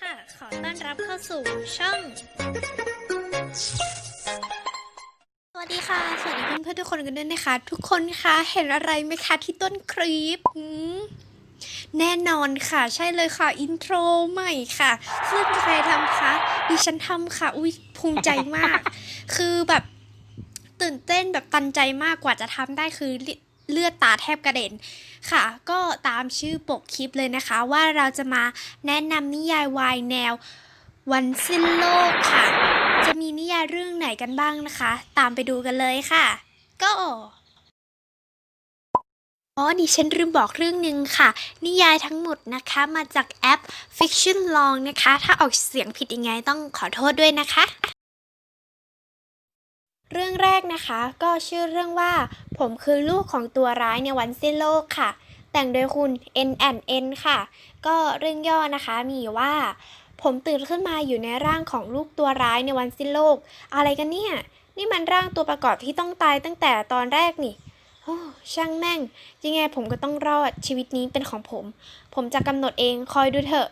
ค่ะ ขอต้อนรับเข้าสู่ช่อง สวัสดีค่ะ สวัสดีเพื่อนๆทุกคนกันด้วยนะคะ ทุกคนคะเห็นอะไรไหมคะที่ต้นคลิปแน่นอนค่ะ ใช่เลยค่ะ อินโทรใหม่ค่ะ ซึ่งใครทำคะดิฉันทำค่ะ อุ้ยภูมิใจมาก คือแบบตื่นเต้นแบบตันใจมากกว่าจะทำได้คือเลเลือดตาแทบกระเด็น ค่ะ ก็ตามชื่อปกคลิปเลยนะคะว่าเราจะมาแนะนำนิยายวายแนววันสิ้นโลกค่ะ จะมีนิยายเรื่องไหนกันบ้างนะคะ ตามไปดูกันเลยค่ะ ก็อ๋อดิฉันลืมบอกเรื่องหนึ่งค่ะ นิยายทั้งหมดนะคะมาจากแอป Fiction Long นะคะ ถ้าออกเสียงผิดยังไงต้องขอโทษด้วยนะคะ เรื่องแรกนะคะก็ชื่อเรื่องว่า ผมคือลูกของตัวร้ายในวันสิ้นโลกค่ะ แต่งโดยคุณ N N N ค่ะ ก็เรื่องย่อนะคะมีว่า ผมตื่นขึ้นมาอยู่ในร่างของลูกตัวร้ายในวันสิ้นโลก อะไรกันเนี่ย นี่มันร่างตัวประกอบที่ต้องตายตั้งแต่ตอนแรกนี่โอ้ช่างแม่ง ยังไงผมก็ต้องรอดชีวิตนี้เป็นของผม ผมจะกำหนดเองคอยดูเถอะ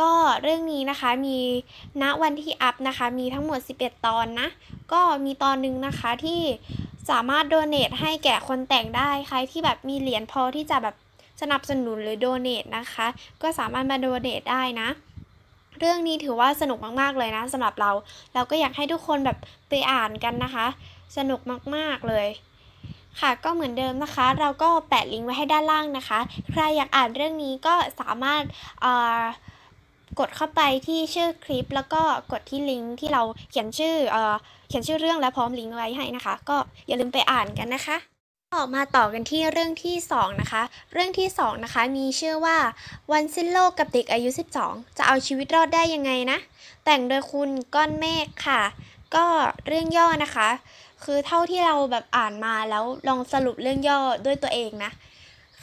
ก็เรื่องนี้นะคะมีณวันที่อัพนะคะ มีทั้งหมด 11 ตอนนะ ก็มีตอนหนึงนะคะที่สามารถโดเนทให้แก่คนแต่งได้ใครที่แบบมีเหรียญพอที่จะแบบสนับสนุนหรือโดเนทนะคะ ก็สามารถมาโดเนทได้นะ เรื่องนี้ถือว่าสนุกมากๆเลยนะสำหรับเรา เราก็อยากให้ทุกคนแบบไปอ่านกันนะคะ สนุกมากๆเลยค่ะก็เหมือนเดิมนะคะ เราก็แปะลิงก์ไว้ให้ด้านล่างนะคะ ใครอยากอ่านเรื่องนี้ก็สามารถเอ่อ กดเข้าไปที่ชื่อคลิป แล้วก็กดที่ลิงก์ที่เราเขียนชื่อเอ่อเขียนชื่อเรื่องและพร้อมลิงก์ไว้ให้นะคะ ก็อย่าลืมไปอ่านกันนะคะต่อมาต่อกันที่เรื่องที่สองนะคะ เรื่องที่สองนะคะ มีชื่อว่าวันสิ้นโลกกับเด็กอายุ 12 จะเอาชีวิตรอดได้ยังไงนะ แต่งโดยคุณก้อนเมฆค่ะ ก็เรื่องย่อนะคะ คือเท่าที่เราแบบอ่านมาแล้วลองสรุปเรื่องย่อด้วยตัวเองนะ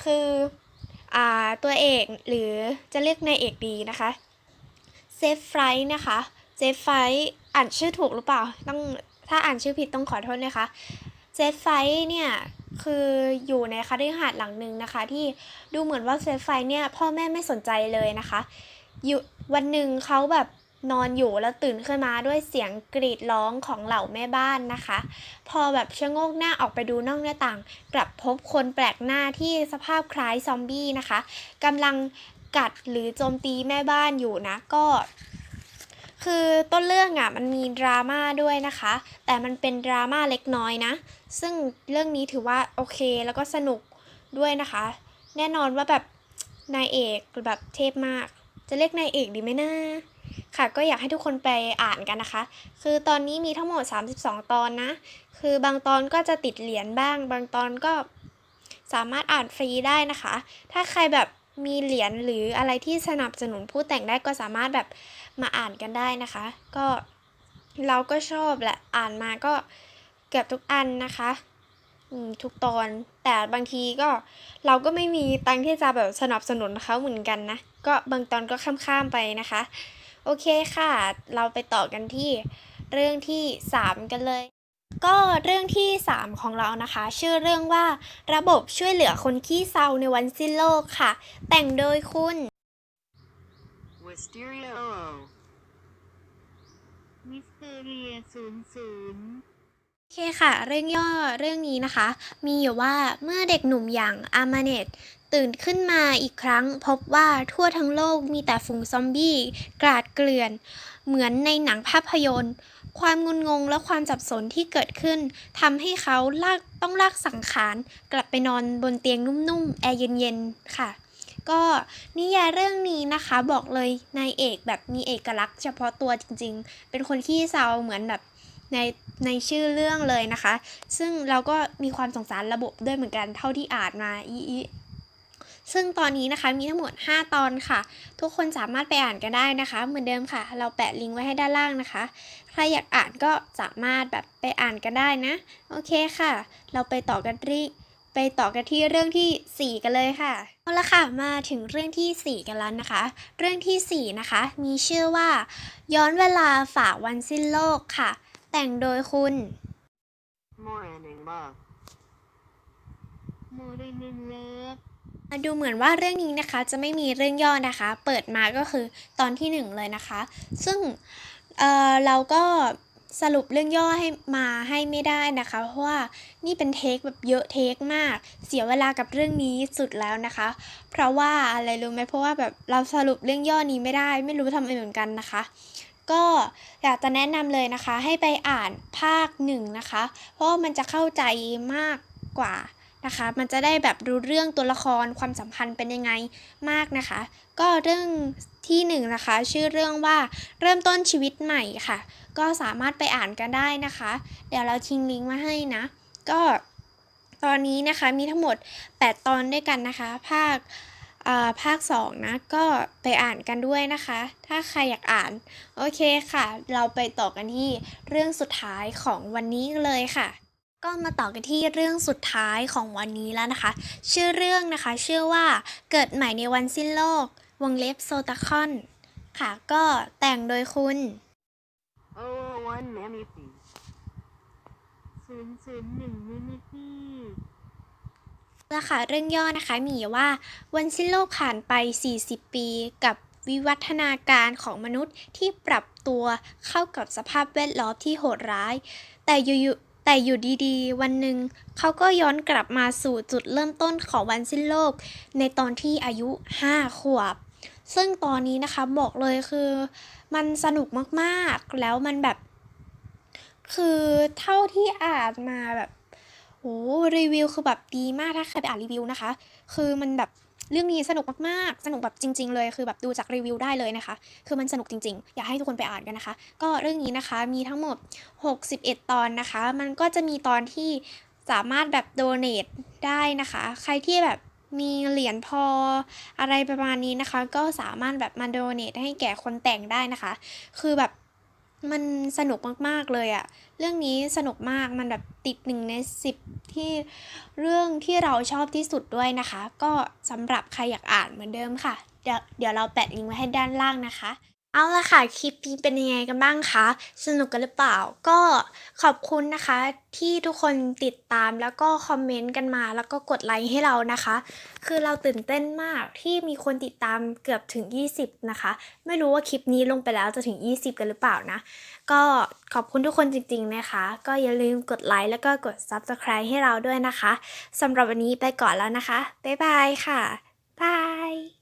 คืออ่าตัวเอกหรือจะเรียกนายเอกดีนะคะ เซฟไฟร์นะคะเซฟไฟร์อ่านชื่อถูกหรือเปล่า ต้องถ้าอ่านชื่อผิดต้องขอโทษนะคะเซฟไฟร์เนี่ยคืออยู่ในคฤหาสน์หลังหนึ่งนะคะ ที่ดูเหมือนว่าเซฟไฟร์เนี่ยพ่อแม่ไม่สนใจเลยนะคะอยู่วันหนึ่งเขาแบบนอนอยู่แล้วตื่นขึ้นมาด้วยเสียงกรีดร้องของเหล่าแม่บ้านนะคะ พอแบบชะโงกหน้าออกไปดูนอกหน้าต่าง กลับพบคนแปลกหน้าที่สภาพคล้ายซอมบี้นะคะกำลัง กัดหรือโจมตีแม่บ้านอยู่นะก็ คือต้นเรื่องอะมันมีดราม่าด้วยนะคะ แต่มันเป็นดราม่าเล็กน้อยนะ ซึ่งเรื่องนี้ถือว่าโอเคแล้วก็สนุกด้วยนะคะ แน่นอนว่าแบบนายเอกแบบเทพมาก จะเรียกนายเอกดีไหมนะค่ะก็อยากให้ทุกคนไปอ่านกันนะคะ คือตอนนี้มีทั้งหมด 32 ตอนนะ คือบางตอนก็จะติดเหรียญบ้าง บางตอนก็สามารถอ่านฟรีได้นะคะ ถ้าใครแบบ มีเหรียญหรืออะไรที่สนับสนุนผู้แต่งได้ก็สามารถแบบมาอ่านกันได้นะคะ ก็เราก็ชอบแหละอ่านมาก็เกือบทุกอันนะคะทุกตอนแต่บางทีก็เราก็ไม่มีตังที่จะแบบสนับสนุนเขาเหมือนกันนะ ก็บางตอนก็ข้ามๆไปนะคะ โอเคค่ะ เราไปต่อกันที่เรื่องที่ 3 กันเลย ก็เรื่องที่ 3 ของเรานะคะ ชื่อเรื่องว่า ระบบช่วยเหลือคนขี้เศร้าในวันสิ้นโลกค่ะ แต่งโดยคุณ Wisteria O. มิสเตอเรียศูนย์ศูนย์โอเคค่ะ เรื่องย่อเรื่องนี้นะคะ มีอยู่ว่าเมื่อเด็กหนุ่มอย่างอามาเนตตื่นขึ้นมาอีกครั้ง พบว่าทั่วทั้งโลกมีแต่ฝูงซอมบี้กราดเกลื่อน เหมือนในหนังภาพยนตร์ ความงุนงงและความสับสนที่เกิดขึ้นทำให้เขาลากต้องลากสังขารกลับไปนอนบนเตียงนุ่มๆ แอร์เย็นๆ ค่ะ ก็นิยายเรื่องนี้นะคะบอกเลยนายเอกแบบมีเอกลักษณ์เฉพาะตัวจริงๆ เป็นคนขี้เศร้าเหมือนแบบในในชื่อเรื่องเลยนะคะ ซึ่งเราก็มีความสงสารระบบด้วยเหมือนกันเท่าที่อ่านมาอีอี ซึ่งตอนนี้นะคะมีทั้งหมด 5 ตอนค่ะ ทุกคนสามารถไปอ่านกันได้นะคะ เหมือนเดิมค่ะ เราแปะลิงก์ไว้ให้ด้านล่างนะคะ ใครอยากอ่านก็สามารถแบบไปอ่านกันได้นะ โอเคค่ะ เราไปต่อกันที่ไปต่อกันที่เรื่องทีสี่4 กันเลยค่ะเอาละค่ะมาถึงเรื่องทีสี่4 กันแล้วนะคะ เรื่องทีสี่ 4 นะคะ มีชื่อว่า ย้อนเวลาฝ่าวันสิ้นโลกค่ะ แต่งโดยคุณ Morning Love. โมเรนึงเลิฟ ดูเหมือนว่าเรื่องนี้นะคะจะไม่มีเรื่องย่อนะคะ เปิดมาก็คือตอนที่หนึ่งเลยนะคะ ซึ่งเออเราก็สรุปเรื่องย่อให้มาให้ไม่ได้นะคะ เพราะว่านี่เป็นเทคแบบเยอะเทคมาก เสียเวลากับเรื่องนี้สุดแล้วนะคะ เพราะว่าอะไรรู้ไหมเพราะว่าแบบเราสรุปเรื่องย่อนี้ไม่ได้ ไม่รู้ทำไมเหมือนกันนะคะ ก็อยากจะแนะนำเลยนะคะ ให้ไปอ่านภาคหนึ่งนะคะ เพราะมันจะเข้าใจมากกว่า นะคะ มันจะได้แบบรู้เรื่องตัวละครความสัมพันธ์เป็นยังไงมากนะคะ ก็เรื่องที่หนึ่งนะคะ ชื่อเรื่องว่าเริ่มต้นชีวิตใหม่ค่ะ ก็สามารถไปอ่านกันได้นะคะ เดี๋ยวเราทิ้งลิงก์มาให้นะ ก็ตอนนี้นะคะมีทั้งหมด 8 ตอนด้วยกันนะคะ ภาคอ่าภาค 2 นะ ก็ไปอ่านกันด้วยนะคะ ถ้าใครอยากอ่าน โอเคค่ะ เราไปต่อกันที่เรื่องสุดท้ายของวันนี้เลยค่ะ ก็มาต่อกันที่เรื่องสุดท้ายของวันนี้แล้วนะคะ ชื่อเรื่องนะคะชื่อว่าเกิดใหม่ในวันสิ้นโลก วงเล็บโซตาคอน ค่ะ ก็แต่งโดยคุณโอ้วันแมมิตีศูนย์ศูนย์หนึ่งมินิตี้ละค่ะเรื่องย่อนะคะมีอยู่ว่าวันสิ้นโลกผ่านไป 40 ปีกับวิวัฒนาการของมนุษย์ที่ปรับตัวเข้ากับสภาพแวดล้อมที่โหดร้าย แต่อยู่ๆ แต่อยู่ดีๆ วันหนึ่งเขาก็ย้อนกลับมาสู่จุดเริ่มต้นของวันสิ้นโลก ในตอนที่อายุ 5 ขวบ ซึ่งตอนนี้นะคะบอกเลยคือ มันสนุกมากๆ แล้วมันแบบ คือเท่าที่อ่านมาแบบโอ้รีวิวคือแบบดีมากถ้าใครไปอ่านรีวิวนะคะ คือมันแบบ เรื่องนี้สนุกมากๆ สนุกแบบจริง ๆ เลยคือแบบดูจากรีวิวได้เลยนะคะ คือมันสนุกจริง ๆ อยากให้ทุกคนไปอ่านกันนะคะ ก็เรื่องนี้นะคะมีทั้งหมด 61 ตอนนะคะ มันก็จะมีตอนที่สามารถแบบโดเน a ได้นะคะ ใครที่แบบมีเหรียญพออะไรประมาณนี้นะคะ ก็สามารถแบบมาโดเน a ให้แก่คนแต่งได้นะคะ คือแบบ มันสนุกมากๆเลยอะเรื่องนี้สนุกมากมันแบบติดหนึ่งในสิบที่เรื่องที่เราชอบที่สุดด้วยนะคะ ก็สำหรับใครอยากอ่านเหมือนเดิมค่ะ เดี๋ยวเดี๋ยวเราแปะลิงก์ไว้ให้ด้านล่างนะคะ เอาละค่ะ คลิปนี้เป็นยังไงกันบ้างคะ สนุกกันหรือเปล่า ก็ขอบคุณนะคะ ที่ทุกคนติดตามแล้วก็คอมเมนต์กันมา แล้วก็กดไลค์ให้เรานะคะ คือเราตื่นเต้นมากที่มีคนติดตามเกือบถึง 20 นะคะ ไม่รู้ว่าคลิปนี้ลงไปแล้วจะถึง 20 กันหรือเปล่านะ ก็ขอบคุณทุกคนจริง ๆ นะคะ ก็อย่าลืมกดไลค์แล้วก็กด Subscribe ให้เราด้วยนะคะสำหรับวันนี้ไปก่อนแล้วนะคะบ๊ายบายค่ะบาย